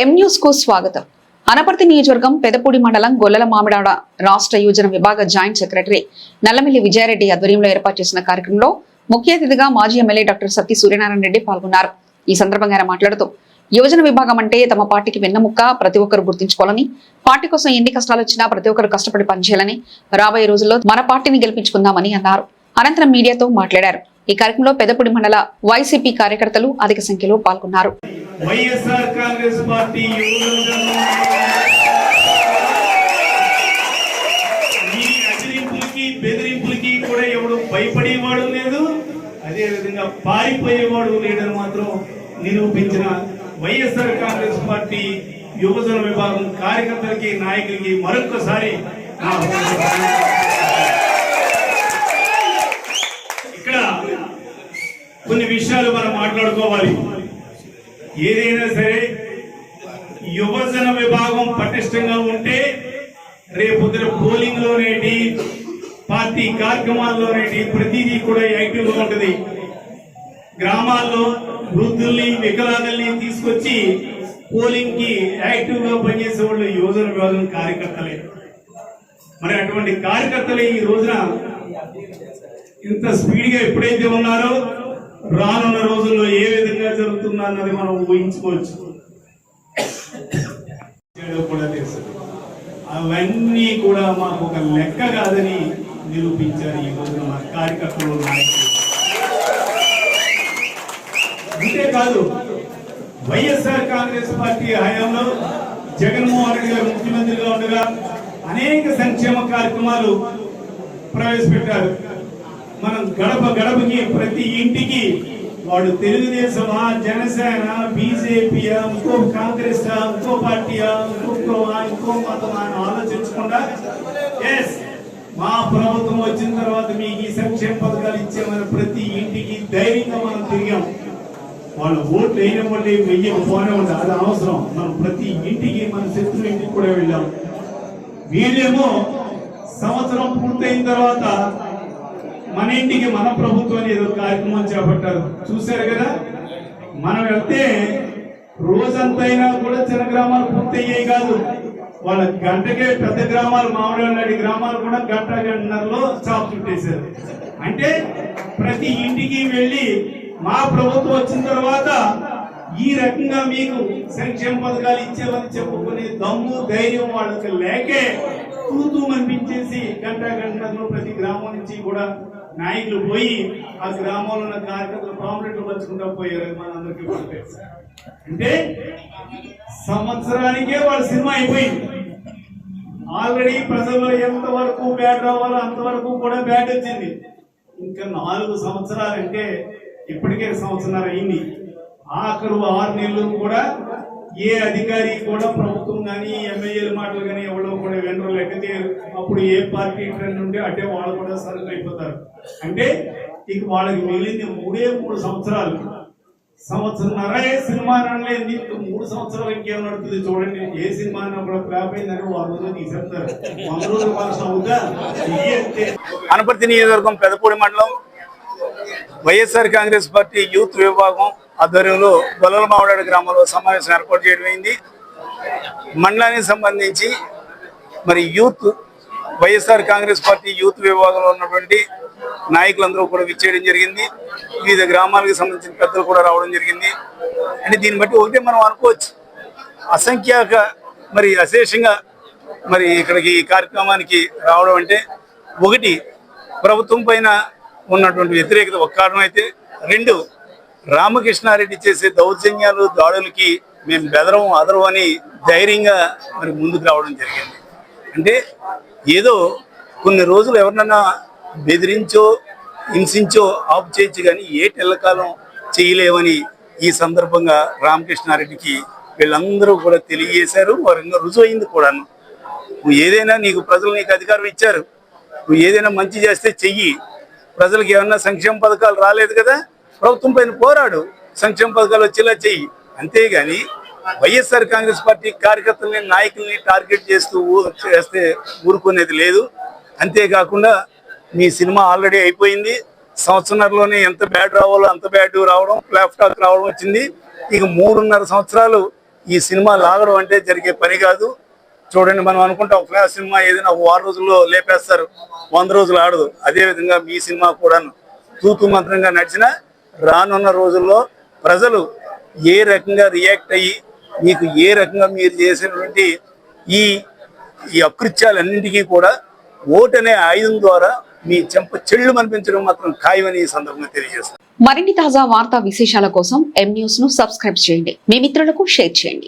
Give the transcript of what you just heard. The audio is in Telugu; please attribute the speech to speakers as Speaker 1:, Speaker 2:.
Speaker 1: ఎం న్యూస్కు స్వాగతం. అనపర్తి నియోజకవర్గం పెదపూడి మండలం గొల్లల మామిడాడ రాష్ట్ర యువజన విభాగ జాయింట్ సెక్రటరీ నల్లమిల్లి విజయారెడ్డి ఆధ్వర్యంలో ఏర్పాటు చేసిన కార్యక్రమంలో ముఖ్య అతిథిగా మాజీ ఎమ్మెల్యే డాక్టర్ సత్తి సూర్యనారాయణ రెడ్డి పాల్గొన్నారు. ఈ సందర్భంగా ఆయన మాట్లాడుతూ యువజన విభాగం అంటే తమ పార్టీకి వెన్నముక్క ప్రతి ఒక్కరు గుర్తించుకోవాలని పార్టీ కోసం ఎన్ని కష్టాలు వచ్చినా ప్రతి ఒక్కరు కష్టపడి పనిచేయాలని రాబోయే రోజుల్లో మన పార్టీని గెలిపించుకుందామని అన్నారు. అనంతరం మీడియాతో మాట్లాడారు. ఈ కార్యక్రమంలో పెదపూడి మండల వైసీపీ కార్యకర్తలు అధిక సంఖ్యలో పాల్గొన్నారు.
Speaker 2: వైఎస్ఆర్ కాంగ్రెస్ పార్టీ యువజన ఈ అదిరింపులకి బెదిరింపులకి కూడా ఎవడు భయపడేవాడు లేదు. అదే విధంగా పారిపోయేవాడు లేడని మాత్రం నిరూపించిన వైఎస్ఆర్ కాంగ్రెస్ పార్టీ యువజన విభాగం కార్యకర్తలకి నాయకులకి మరొకసారి ఇక్కడ కొన్ని విషయాలు మనం మాట్లాడుకోవాలి. ఏదైనా సరే యువజన విభాగం పటిష్టంగా ఉంటే రేపొద్దున పోలింగ్ లోనేటి పార్టీ కార్యక్రమాల్లోనేటి ప్రతిదీ కూడా యాక్టివ్గా గ్రామాల్లో వృద్ధుల్ని వికలాంగుల్ని తీసుకొచ్చి పోలింగ్కి యాక్టివ్గా పనిచేసే వాళ్ళు యువజన విభాగం కార్యకర్తలే. మరి అటువంటి కార్యకర్తలే ఈ రోజున ఇంత స్పీడ్గా ఎప్పుడైతే ఉన్నారో రానున్న రోజుల్లో ఏ విధంగా జరుగుతుందా అన్నది మనం ఊహించుకోవచ్చు. కూడా తెలుసు. అవన్నీ కూడా మాకు ఒక లెక్క కాదని నిరూపించారు ఈ రోజున మా కార్యకర్తలు నాయకులు. అంతేకాదు వైఎస్ఆర్ కాంగ్రెస్ పార్టీ హయాంలో జగన్మోహన్ రెడ్డి గారు ముఖ్యమంత్రిగా ఉండగా అనేక సంక్షేమ కార్యక్రమాలు ప్రవేశపెట్టారు. మనం గడప గడపకి ప్రతి ఇంటికి వాడు తెలుగుదేశమా జనసేన బీజేపీయా ఇంకో కాంగ్రెస్ ఇంకో పార్టీయా ఇంకో ఇంకో మతమా అని ఆలోచించకుండా ఎస్ మా ప్రభుత్వం వచ్చిన తర్వాత మీకు ఈ సంక్షేమ పథకాలు ఇచ్చామని ప్రతి ఇంటికి ధైర్యంగా మనం తిరిగాం. వాళ్ళు ఓట్లు వేయనివ్వండి వెయ్యకపోనివ్వండి అది అవసరం. మనం ప్రతి ఇంటికి మన శత్రువు ఇంటికి కూడా వెళ్ళాం. వీళ్ళేమో సంవత్సరం పూర్తయిన తర్వాత మన ఇంటికి మన ప్రభుత్వం ఏదో కార్యక్రమం చేపట్టారు. చూశారు కదా? మనం వెళ్తే రోజంతైనా కూడా చిన్న గ్రామాలు పూర్తయ్యాయి కాదు. వాళ్ళ గంటకే పెద్ద గ్రామాలు మామిడి గ్రామాలు కూడా గంట గంటన్నరలో చాప్ చుట్టేశారు. అంటే ప్రతి ఇంటికి వెళ్ళి మా ప్రభుత్వం వచ్చిన తర్వాత ఈ రకంగా మీకు సంక్షేమ పథకాలు ఇచ్చేవని చెప్పుకునే దమ్ము ధైర్యం వాళ్ళకి లేకే తూతూ అనిపించేసి గంట గంటలో ప్రతి గ్రామం నుంచి కూడా నాయకులు పోయి ఆ గ్రామంలో ఉన్న కార్యకర్తలు పాంప్లెట్లు పంచుకుంటా పోయారు అది మనందరికీ అంటే సంవత్సరానికే వాళ్ళ సినిమా అయిపోయింది. ఆల్రెడీ ప్రజల్లో ఎంత వరకు బ్యాట్ రావాలో అంతవరకు కూడా బ్యాట్ వచ్చింది. ఇంకా నాలుగు సంవత్సరాలు అంటే ఇప్పటికే సంవత్సరాలు అయింది. ఆఖరు ఆరు నెలలు కూడా ఏ అధికారి కూడా ప్రభుత్వం కానీ ఎమ్మెల్యేల మాటలు కానీ ఎవరో కూడా వెనరు. లేకపోతే అప్పుడు ఏ పార్టీ ట్రెండ్ ఉంటే అంటే వాళ్ళు కూడా సరుకు అయిపోతారు. అంటే ఇక వాళ్ళకి మిగిలింది మూడే మూడు సంవత్సరాలు. సంవత్సరంన్నర ఏ సినిమా అనలేదు మూడు సంవత్సరాలు ఇంకేం నడుతుంది చూడండి. ఏ సినిమా అన్నా కూడా ఫ్లాప్ అయిందని వాళ్ళు రోజులు తీసేస్తారు. వంద రోజుల భాష అవుతా
Speaker 3: అనపర్తి నియోజకవర్గం పెదపూడి మండలం. వైఎస్ఆర్ కాంగ్రెస్ పార్టీ యూత్ విభాగం ఆధ్వర్యంలో గొల్లల మామిడాడు గ్రామంలో సమావేశం ఏర్పాటు చేయడం అయింది. మండలానికి సంబంధించి మరి youth YSR Congress party youth విభాగంలో ఉన్నటువంటి నాయకులందరూ కూడా విచ్చేయడం జరిగింది. వివిధ గ్రామాలకు సంబంధించిన పెద్దలు కూడా రావడం జరిగింది. అంటే దీన్ని బట్టి ఒకటే మనం అనుకోవచ్చు. అసంఖ్యాక మరి అశేషంగా మరి ఇక్కడికి ఈ కార్యక్రమానికి రావడం అంటే ఒకటి ప్రభుత్వం పైన ఉన్నటువంటి వ్యతిరేకత ఒక కారణం అయితే రెండు రామకృష్ణారెడ్డి చేసే దౌర్జన్యాలు దాడులకి మేము బెదరం అదరం అని ధైర్యంగా మరి ముందుకు రావడం జరిగింది. అంటే ఏదో కొన్ని రోజులు ఎవరినన్నా బెదిరించో హింసించో ఆపు చేయొచ్చు కానీ ఏ తెల్లకాలం చేయలేవని ఈ సందర్భంగా రామకృష్ణారెడ్డికి వీళ్ళందరూ కూడా తెలియజేశారు. వారు ఇంకా కూడాను. నువ్వు ఏదైనా నీకు ప్రజలు నీకు అధికారం ఇచ్చారు. నువ్వు ఏదైనా మంచి చేస్తే చెయ్యి. ప్రజలకు ఏమన్నా సంక్షేమ పథకాలు రాలేదు కదా? ప్రభుత్వం పైన పోరాడు. సంక్షేమ పథకాలు వచ్చేలా చెయ్యి. అంతేగాని వైఎస్ఆర్ కాంగ్రెస్ పార్టీ కార్యకర్తల్ని నాయకుల్ని టార్గెట్ చేస్తూ చేస్తే ఊరుకునేది లేదు. అంతేకాకుండా మీ సినిమా ఆల్రెడీ అయిపోయింది. సంవత్సరంలోనే ఎంత బ్యాడ్ రావాలో అంత బ్యాడ్ రావడం ఫ్లాప్ టాక్ రావడం వచ్చింది. ఇక మూడున్నర సంవత్సరాలు
Speaker 2: ఈ సినిమా లాగడం అంటే జరిగే పని కాదు. చూడండి మనం అనుకుంటాం ఒక సినిమా ఏదైనా ఒక వారం రోజుల్లో లేపేస్తారు వంద రోజులు ఆడదు. అదే విధంగా మీ సినిమా కూడా తూతు మంత్రంగా నడిచినా రానున్న రోజుల్లో ప్రజలు ఏ రకంగా రియాక్ట్ అయ్యి మీకు ఏ రకంగా మీరు చేసినటువంటి ఈ ఈ అకృత్యాలన్నింటికీ కూడా ఓటు అనే ఆయుధం ద్వారా మీ చెంప చెళ్ళు అనిపించడం మాత్రం ఖాయమని ఈ సందర్భంగా తెలియజేస్తాను
Speaker 1: మరిన్ని తాజా వార్తా విశేషాల కోసం ఎం న్యూస్ను సబ్స్క్రైబ్ చేయండి. మీ మిత్రులకు షేర్ చేయండి.